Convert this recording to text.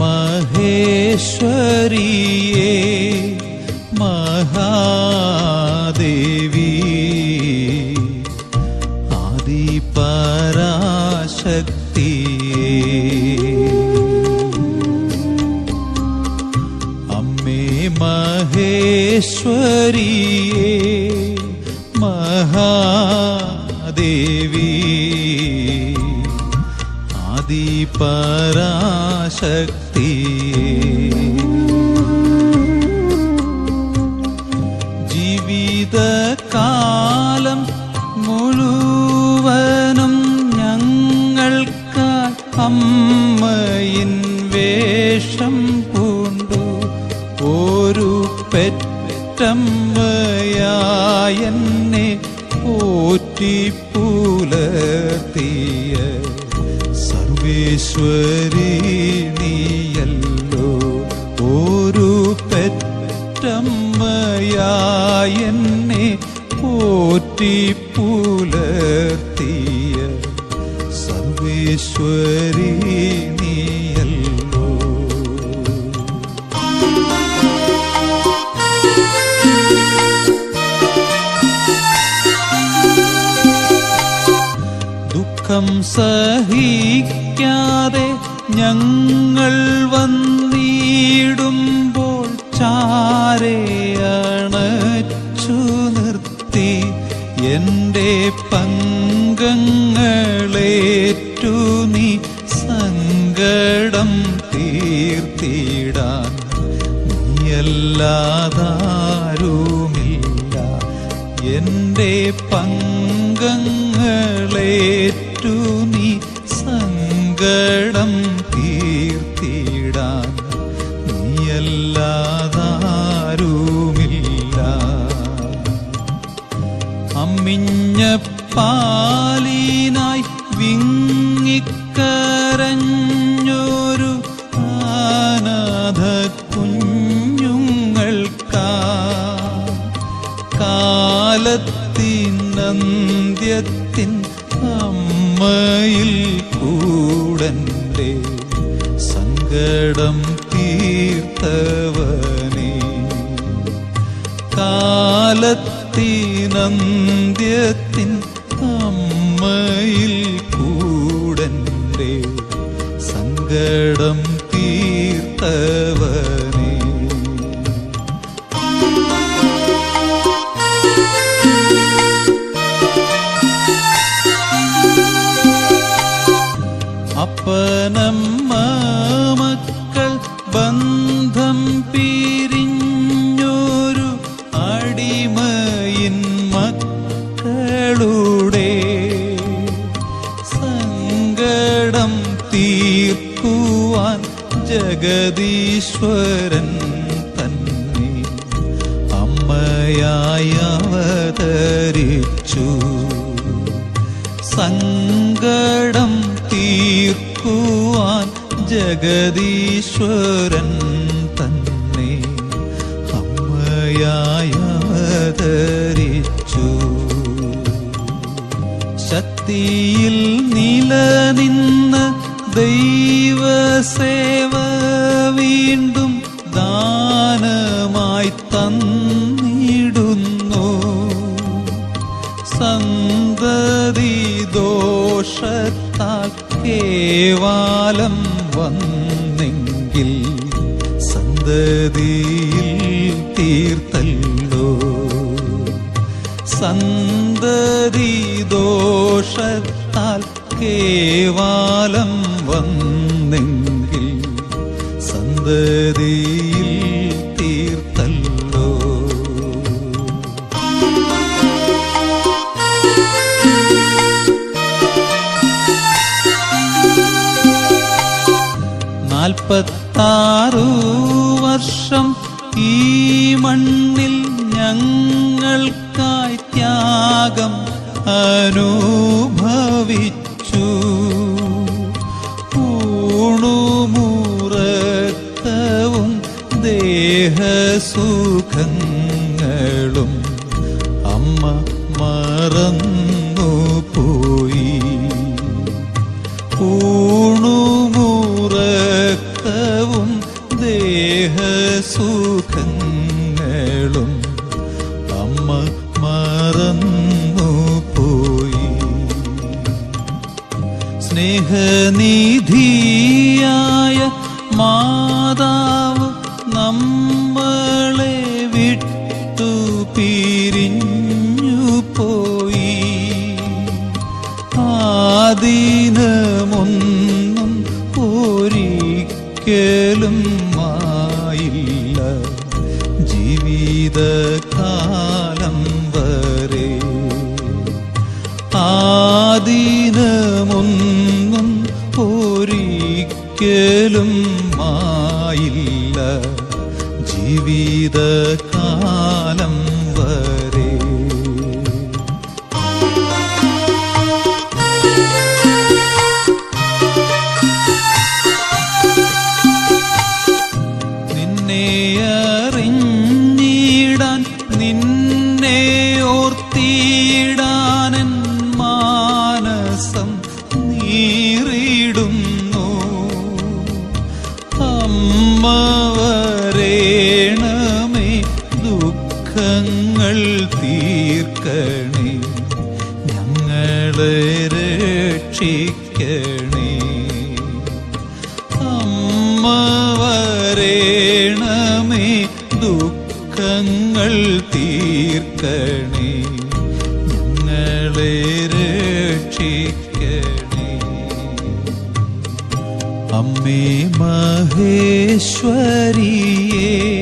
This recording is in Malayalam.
महेश्वरि महादेवी आदिपराशक्ति अम्मे महेश्वरि महादेवी। മഹാദേവി ജീവിത ജീവിതകാലം മുഴുവനും ഞങ്ങൾക്കായി അമ്മയിൻ വേഷം പൂണ്ടു. ഒരു പെറ്റമ്മയായെന്നെ പോറ്റി പുലർത്തിയ സർവേശ്വരി നീയല്ലോ. ഒരു പെറ്റമ്മയായെന്നെ പോറ്റി പുലർത്തിയ സർവേശ്വരി നീയല്ലോ. ദുഃഖം സഹിക്കാതെ ഞങ്ങൾ വന്നിടുമ്പോൾ ചാരയണച്ചു നിർത്തി. എന്റെ പങ്കങ്ങളേറ്റു നീ സങ്കടം തീർത്തിടാൻ. നീയല്ലാതാരുമില്ല. എന്റെ പങ്കങ്ങളേറ്റു പാലിനായി വിങ്ങിക്കരഞ്ഞൊരു ആനാഥ കുഞ്ഞുങ്ങൾക്കാ കാലത്തിനന്ത്യത്തിൻ അമ്മയിൽ കൂടന്റെ സങ്കടം തീർത്തവനെ. കാലത്തിനന്ത്യത്തിൻ മക്കളുടെ സങ്കടം തീർക്കുവാൻ ജഗദീശ്വരൻ തന്നെ അമ്മയായി അവതരിച്ചു. സങ്കടം തീർക്കുവാൻ ജഗദീശ്വരൻ തന്നെ അമ്മയായി അവതരിച്ചു. ശക്തിയിൽ നിലനിന്ന ദൈവസേവ വീണ്ടും ദാനമായി തന്നിടുന്നു. സന്തതി ദോഷത്താൽ കേവാലം വന്നെങ്കിൽ സന്തതിയിൽ തീർത്തല്ലോ. സന്തതി ദോഷത്താൽ കേവാലം വന്നെങ്കിൽ നാൽപ്പത്താറു വർഷം ഈ മണ്ണിൽ ഞങ്ങൾക്കായി ത്യാഗം അനുഭവിച്ചു. പൂണുമൂറത്തവും ദേഹസുഖങ്ങളും അമ്മ മറന്നു പോയി ഊണുമുറക്കവും നിധിയായ മാതാവ് നമ്മളെ വിട്ടു പിരിഞ്ഞു പോയി. ആദീനമൊന്നും ഒരിക്കലും മായില്ല. ജീവിതകാലം വരെ ആദിനമൊന്നും ഒരിക്കലും മായില്ല. ജീവിതകാലം വരെ. നിന്നെ അറിഞ്ഞിടാൻ നിന്നെ ഓർത്തിടാനൻ ദുഃഖങ്ങൾ തീർക്കണേ. ഞങ്ങളെ രക്ഷിക്കണേ. അമ്മ വരേണമേ ദുഃഖങ്ങൾ തീർക്കണേ. ഞങ്ങളെ രക്ഷിക്കണേ. അമ്മേ മഹേശ്വരിയേ